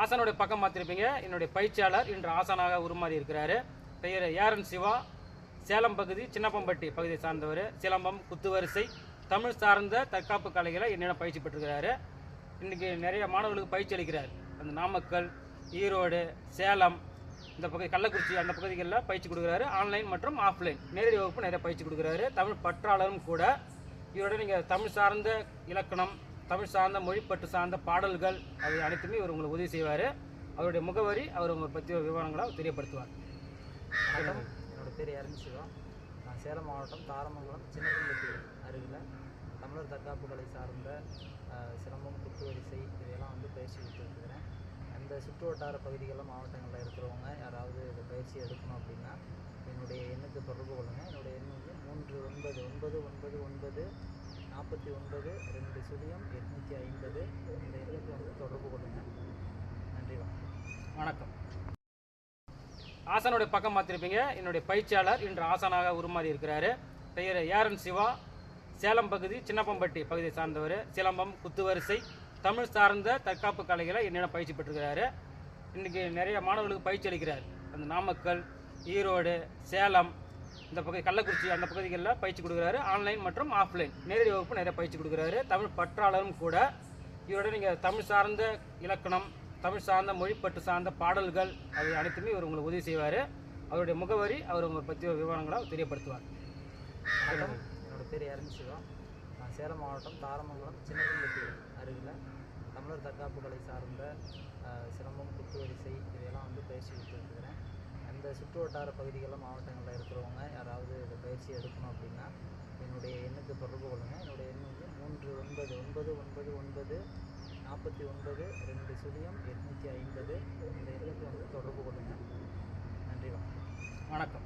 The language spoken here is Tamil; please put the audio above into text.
ஆசானுடைய பக்கம் பார்த்துருப்பீங்க. என்னுடைய பயிற்சியாளர் இன்று ஆசானாக உருமாறி இருக்கிறாரு. பெயர் ஏரன் சிவா. சேலம் பகுதி சின்னப்பம்பட்டி பகுதியை சார்ந்தவர். சிலம்பம் குத்துவரிசை தமிழ் சார்ந்த தற்காப்பு கலைகளை என்னிடம் பயிற்சி பெற்றிருக்கிறாரு. இன்றைக்கி நிறைய மாணவர்களுக்கு பயிற்சி அளிக்கிறார். அந்த நாமக்கல் ஈரோடு சேலம் இந்த பகுதி கள்ளக்குறிச்சி அந்த பகுதிகளில் பயிற்சி கொடுக்குறாரு. ஆன்லைன் மற்றும் ஆஃப்லைன் நேரடி வகுப்பு நிறைய பயிற்சி கொடுக்குறாரு. தமிழ் பற்றாளரும் கூட. இவரோட நீங்கள் தமிழ் சார்ந்த இலக்கணம் தமிழ் சார்ந்த மொழிப்பட்டு சார்ந்த பாடல்கள் அது அனைத்துமே இவர் உங்களுக்கு உதவி செய்வார். அவருடைய முகவரி அவர் உங்களை பற்றிய விவரங்களை தெரியப்படுத்துவார். வணக்கம். என்னோட பேர் எரன் நான் சேலம் மாவட்டம் தாரமங்கலம் சின்னப்பள்ளி அருகில் தமிழர் தற்காப்பு கலை சார்ந்த சிரமம் குத்துவரிசை இதையெல்லாம் வந்து பயிற்சி கொடுத்துருக்குறேன் அந்த சுற்று வட்டார பகுதிகளில் மாவட்டங்களில் இருக்கிறவங்க யாராவது இந்த பயிற்சி எடுக்கணும் அப்படின்னா என்னுடைய எண்ணுக்கு தொடர்பு கொள்ளுங்கள் என்னுடைய எண் வந்து மூன்று ஒன்பது ஒன்பது ஒன்பது ஒன்பது நாற்பத்தி ஒன்பது ரெண்டு சுழியம் எட்நூற்றி ஐம்பது. இந்த எண்ணுக்கு வந்து தொடர்பு கொள்ளுங்கள் நன்றி வணக்கம். வணக்கம். ஆசானுடைய பக்கம் பார்த்துருப்பீங்க. என்னுடைய பயிற்சியாளர் இன்று ஆசானாக உருமாறி இருக்கிறாரு. பெயர் ஏரன் சிவா. சேலம் பகுதி சின்னப்பம்பட்டி பகுதியை சார்ந்தவர். சிலம்பம் குத்துவரிசை தமிழ் சார்ந்த தற்காப்பு கலைகளை என்னிடம் பயிற்சி பெற்றிருக்கிறாரு. இன்றைக்கி நிறைய மாணவர்களுக்கு பயிற்சி அளிக்கிறார். அந்த நாமக்கல் ஈரோடு சேலம் இந்த பக்கம் கள்ளக்குறிச்சி அந்த பகுதிகளில் பயிற்சி கொடுக்குறாரு ஆன்லைன் மற்றும் ஆஃப்லைன் நேரடி வகுப்பு நிறைய பயிற்சி கொடுக்குறாரு. தமிழ் பற்றாளரும் கூட. இவரோட நீங்கள் தமிழ் சார்ந்த இலக்கணம் தமிழ் சார்ந்த மொழிப்பற்று சார்ந்த பாடல்கள் அது அனைத்துமே இவர் உங்களுக்கு உதவி செய்வார். அவருடைய முகவரி அவர் உங்களை பற்றிய விவரங்களை தெரியப்படுத்துவார். வணக்கம். என்னோட பேர் எரன் சிவா. நான் சேலம் மாவட்டம் தாரமங்கலம் சின்னப்பள்ளி அருகில் தமிழர் தற்காப்பு கலை சார்ந்த சிரமம் குத்து வரிசை இதையெல்லாம் வந்து பயிற்சி கொடுத்துருக்குறேன் அந்த சுற்று வட்டார பகுதிகளில் மாவட்டங்களில் பயிற்சி எடுக்கணும் அப்படின்னா என்னுடைய எண்ணுக்கு தொடர்பு கொள்ளுங்கள் என்னுடைய எண் வந்து மூன்று ஒன்பது ஒன்பது ஒன்பது ஒன்பது நாற்பத்தி ஒன்பது ரெண்டு சுழியம் எட்நூற்றி ஐம்பது. இந்த எண்ணுக்கு வந்து தொடர்பு கொள்ளுங்கள் நன்றி வணக்கம். வணக்கம்.